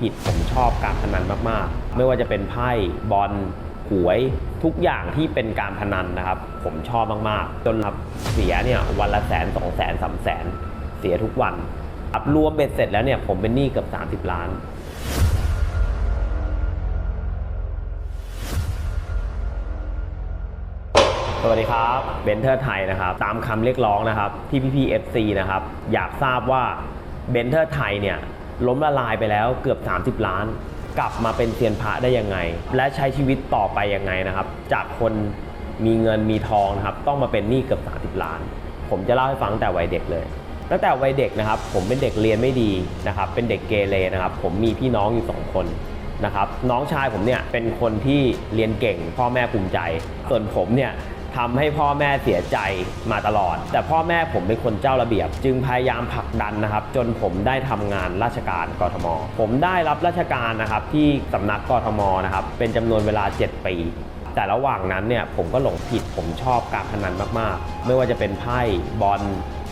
ผิด ผมชอบการพนันมากๆ ไม่ว่าจะเป็นไพ่บอลหวยทุกอย่างที่เป็นการพนันนะครับ ผมชอบมากๆ จนครับเสียเนี่ยวันละแสนสองแสนสามแสนเสียทุกวันครับรวมเบ็ดเสร็จแล้วเนี่ยผมเป็นหนี้เกือบ30 ล้านสวัสดีครับเบนเทอร์ไทยนะครับ ตามคำเรียกร้องนะครับที่พี่พีเอฟซีนะครับ อยากทราบว่าเบนเทอร์ไทยเนี่ย ล้มละลายไปแล้วเกือบ 30 ล้าน กลับมาเป็นเซียนพระได้ยังไง และใช้ชีวิตต่อไปยังไงนะครับ จากคนมีเงินมีทองนะครับ ต้องมาเป็นหนี้เกือบ 30 ล้าน ผมจะเล่าให้ฟังแต่วัยเด็กเลย ตั้งแต่วัยเด็กนะครับ ผมเป็นเด็กเรียนไม่ดีนะครับ เป็นเด็กเกเรนะครับ ผมมีพี่น้องอยู่สองคนนะครับ น้องชายผมเนี่ยเป็นคนที่เรียนเก่ง พ่อแม่ภูมิใจ ส่วนผมเนี่ย ทำให้พ่อแม่เสียใจมาตลอด แต่พ่อแม่ผมเป็นคนเจ้าระเบียบ จึงพยายามผลักดันนะครับ จนผมได้ทำงานราชการกทม ผมได้รับราชการนะครับที่สำนักกทมนะครับเป็นจำนวนเวลา 7 ปีแต่ระหว่างนั้นเนี่ยผมก็หลงผิดผมชอบการพนันมากๆ ไม่ว่าจะเป็นไพ่บอล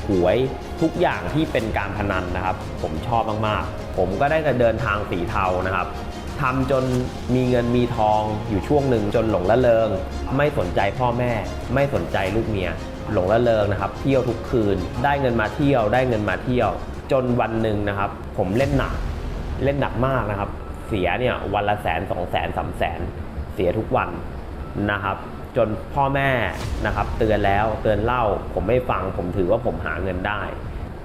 หวยทุกอย่างที่เป็นการพนันนะครับ ผมชอบมากๆ ผมก็ได้แต่เดินทางสีเทานะครับ ทำจนมีเงินมีทองอยู่ช่วงหนึ่งจนหลงละเลงไม่สนใจพ่อแม่ ไม่สนใจลูกเมีย หลงละเลงนะครับ เที่ยวทุกคืน ได้เงินมาเที่ยว ได้เงินมาเที่ยว จนวันหนึ่งนะครับ ผมเล่นหนัก เล่นหนักมากนะครับ เสียเนี่ยวันละแสนสองแสนสามแสนเสียทุกวันนะครับ จนพ่อแม่นะครับ เตือนแล้วเตือนเล่า ผมไม่ฟัง ผมถือว่าผมหาเงินได้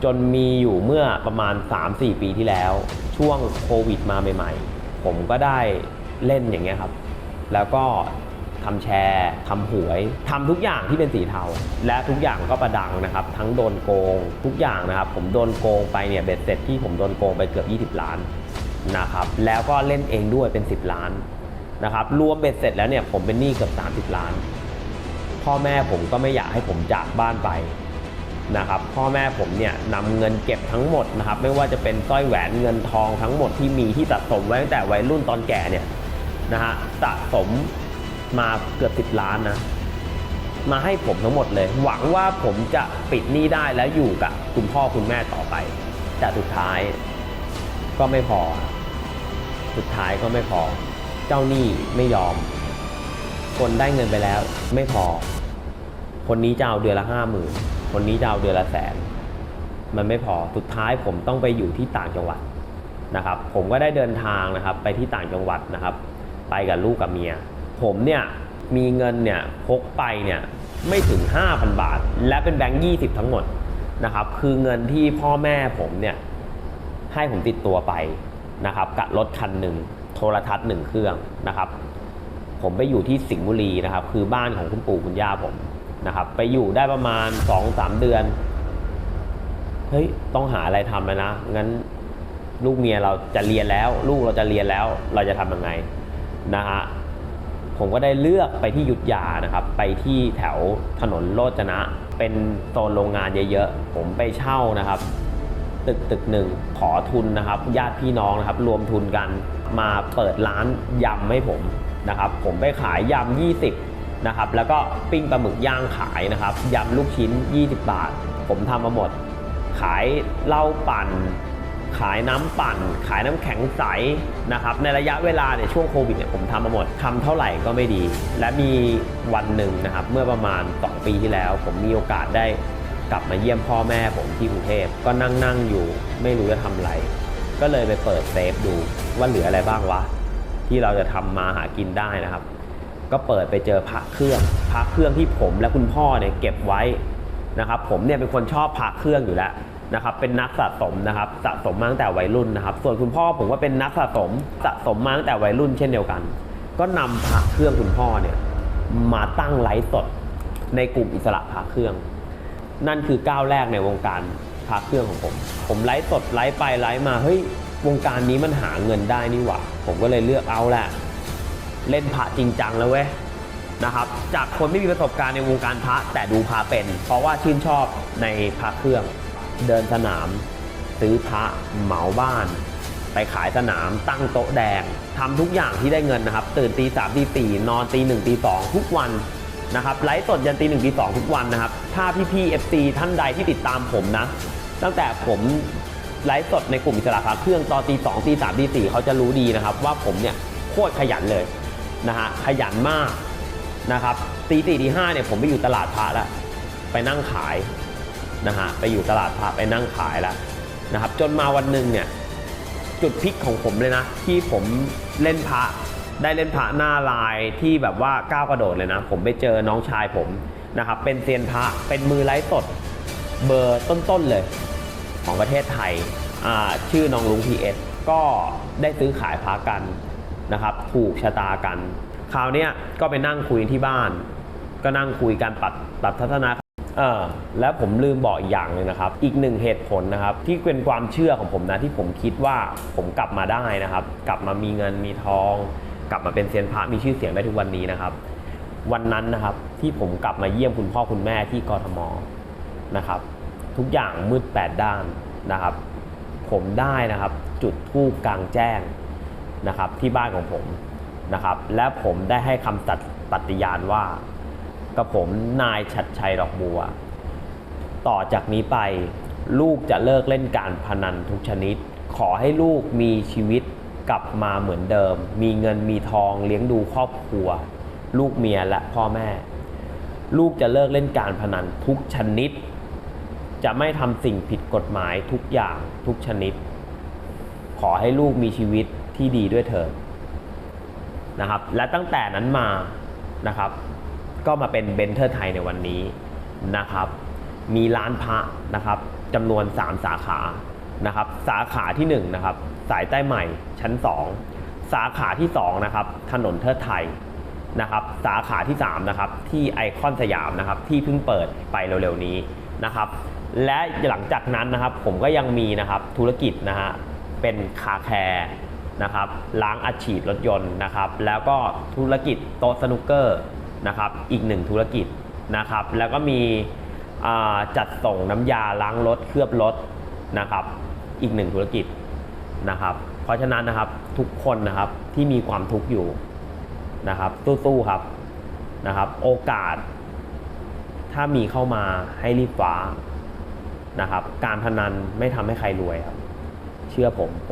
จนมีอยู่เมื่อประมาณ 3-4 ปีที่แล้ว ช่วงโควิดมาใหม่ ๆ ผมก็ได้เล่นอย่างเงี้ยครับ แล้วก็ทำแชร์ทำหวยทำทุกอย่างที่เป็นสีเทา และทุกอย่างก็ประดังนะครับ ทั้งโดนโกงทุกอย่างนะครับ ผมโดนโกงไปเนี่ยเบ็ดเสร็จที่ผมโดนโกงไปเกือบ 20 ล้านนะครับ แล้วก็เล่นเองด้วยเป็น 10 ล้านนะครับ รวมเบ็ดเสร็จแล้วเนี่ยผมเป็นหนี้เกือบ 30 ล้าน พ่อแม่ผมก็ไม่อยากให้ผมจากบ้านไป นะครับพ่อแม่ผมเนี่ยนำเงินเก็บทั้งหมดนะครับไม่ว่าจะเป็นสร้อยแหวนเงินทองทั้งหมดที่มีที่สะสมไว้ตั้งแต่วัยรุ่นตอนแก่เนี่ยนะฮะสะสมมาเกือบสิบล้านนะมาให้ผมทั้งหมดเลย หวังว่าผมจะปิดหนี้ได้แล้วอยู่กับคุณพ่อคุณแม่ต่อไป แต่สุดท้ายก็ไม่พอ สุดท้ายก็ไม่พอ เจ้าหนี้ไม่ยอม คนได้เงินไปแล้วไม่พอ คนนี้จะเอาเดือนละห้าหมื่นคนนี้จะเอาเดือนละแสน มันไม่พอสุดท้ายผมต้องไปอยู่ที่ต่างจังหวัดนะครับ ผมก็ได้เดินทางนะครับไปที่ต่างจังหวัดนะครับ ไปกับลูกกับเมีย ผมเนี่ยมีเงินเนี่ยพกไปเนี่ยไม่ถึง 5,000 บาท และเป็นแบงค์20 ทั้งหมดนะครับ คือเงินที่พ่อแม่ผมเนี่ยให้ผมติดตัวไปนะครับกับรถคันหนึ่งโทรทัศน์หนึ่งเครื่องนะครับ ผมไปอยู่ที่สิงห์บุรีนะครับ คือบ้านของคุณปู่คุณย่าผม นะครับ ไปอยู่ได้ประมาณ2อสเดือน เฮ้ย ต้องหาอะไรทำแล้วนะ งั้นลูกเมียเราจะเรียนแล้ว ลูกเราจะเรียนแล้ว เราจะทำยังไงนะฮะผมก็ได้เลือกไปที่ยุทธยานะครับ ไปที่แถวถนนโลจนะ เป็นโซนโรงงานเยอะๆ ผมไปเช่านะครับ ตึกตึกหนึ่งขอทุนนะครับ ญาติพี่น้องนะครับ รวมทุนกันมาเปิดร้านยำให้ผมนะครับ ผมไปขายยำ20 นะครับ แล้วก็ปิ้งปลาหมึกย่างขายนะครับยำลูกชิ้น 20 บาท ผมทำมาหมด ขายเหล้าปั่น ขายน้ำปั่น ขายน้ำแข็งใสนะครับ ในระยะเวลาเนี่ยช่วงโควิดเนี่ยผมทำมาหมดทำเท่าไหร่ก็ไม่ดี และมีวันหนึ่งนะครับ เมื่อประมาณ 2 ปีที่แล้ว ผมมีโอกาสได้กลับมาเยี่ยมพ่อแม่ผมที่กรุงเทพก็นั่งนั่งอยู่ ไม่รู้จะทำอะไร ก็เลยไปเปิดเซฟดูว่าเหลืออะไรบ้างวะ ที่เราจะทำมาหากินได้นะครับ ก็เปิดไปเจอพระเครื่องพระเครื่องที่ผมและคุณพ่อเนี่ยเก็บไว้นะครับ ผมเนี่ยเป็นคนชอบพระเครื่องอยู่แล้วนะครับ เป็นนักสะสมนะครับ สะสมมาตั้งแต่วัยรุ่นนะครับ ส่วนคุณพ่อผมก็เป็นนักสะสมสะสมมาตั้งแต่วัยรุ่นเช่นเดียวกัน ก็นำพระเครื่องคุณพ่อเนี่ยมาตั้งไลฟ์สดในกลุ่มอิสระพระเครื่อง นั่นคือก้าวแรกในวงการพระเครื่องของผม ผมไลฟ์สดไลฟ์ไปไลฟ์มาเฮ้ยวงการนี้มันหาเงินได้นี่หว่า ผมก็เลยเลือกเอาแหละ เล่นพระจริงจังแล้วเว้ยนะครับ จากคนไม่มีประสบการณ์ในวงการพระแต่ดูพระเป็น เพราะว่าชื่นชอบในพระเครื่อง เดินสนาม ซื้อพระเหมาบ้าน ไปขายสนามตั้งโต๊ะแดงทำทุกอย่างที่ได้เงินนะครับ ตื่นตีสามตีสี่นอนตีหนึ่งตีสองทุกวันนะครับไลฟ์สดยันตีหนึ่งตีสองทุกวันนะครับ ถ้าพี่พี่เอฟซีท่านใดที่ติดตามผมนะ ตั้งแต่ผมไลฟ์สดในกลุ่มอิสระพระเครื่องตอนตีสองตีสามตีสี่เขาจะรู้ดีนะครับ ว่าผมเนี่ยโคตรขยันเลย นะฮะขยันมากนะครับตีสี่ตีห้าเนี่ยผมไปอยู่ตลาดพระแล้วไปนั่งขายนะฮะไปอยู่ตลาดพระไปนั่งขายแล้วนะครับจนมาวันหนึ่งเนี่ยจุดพลิกของผมเลยนะ ที่ผมเล่นพระได้เล่นพระหน้าลายที่แบบว่าก้าวกระโดดเลยนะ ผมไปเจอน้องชายผมนะครับเป็นเซียนพระเป็นมือไลฟ์สดเบอร์ต้นๆเลยของประเทศไทยชื่อน้องลุงพีเอสก็ได้ซื้อขายพระกัน นะครับถูกชะตากัน คราวนี้ก็ไปนั่งคุยที่บ้าน ก็นั่งคุยกันปรับปรับทัศนะเออแล้วผมลืมบอกอีกอย่างหนึ่งนะครับ อีกหนึ่งเหตุผลนะครับ ที่เป็นความเชื่อของผมนะที่ผมคิดว่าผมกลับมาได้นะครับ กลับมามีเงินมีทอง กลับมาเป็นเซียนพระมีชื่อเสียงได้ทุกวันนี้นะครับ วันนั้นนะครับที่ผมกลับมาเยี่ยมคุณพ่อคุณแม่ที่กทมนะครับ ทุกอย่างมืดแปดด้านนะครับ ผมได้นะครับ จุดทูปกลางแจ้ง นะครับที่บ้านของผมนะครับ และผมได้ให้คำสัตย์ปฏิญาณว่ากับผมนายชัดชัยดอกบัว ต่อจากนี้ไปลูกจะเลิกเล่นการพนันทุกชนิด ขอให้ลูกมีชีวิตกลับมาเหมือนเดิม มีเงินมีทองเลี้ยงดูครอบครัว ลูกเมียและพ่อแม่ ลูกจะเลิกเล่นการพนันทุกชนิด จะไม่ทำสิ่งผิดกฎหมายทุกอย่างทุกชนิด ขอให้ลูกมีชีวิต ที่ดีด้วยเถิดนะครับ และตั้งแต่นั้นมานะครับ ก็มาเป็นเบนเทอร์ไทยในวันนี้นะครับ มีร้านพระนะครับจำนวน 3 สาขานะครับ สาขาที่1นะครับ สายใต้ใหม่ชั้น 2 สาขาที่2นะครับ ถนนเทิดไทยนะครับ สาขาที่3นะครับ ที่ไอคอนสยามนะครับ ที่เพิ่งเปิดไปเร็วๆนี้นะครับ และหลังจากนั้นนะครับ ผมก็ยังมีนะครับธุรกิจนะฮะเป็นคาแคร์ นะครับล้างอัดฉีดรถยนต์นะครับแล้วก็ธุรกิจโต๊ะสนุกเกอร์นะครับอีกหนึ่งธุรกิจนะครับแล้วก็มีจัดส่งน้ำยาล้างรถเคลือบรถนะครับอีกหนึ่งธุรกิจนะครับเพราะฉะนั้นนะครับทุกคนนะครับที่มีความทุกข์อยู่นะครับสู้ๆครับนะครับโอกาส ถ้ามีเข้ามาให้รีบฟ้านะครับการพนันไม่ทำให้ใครรวยครับ เชื่อผมผม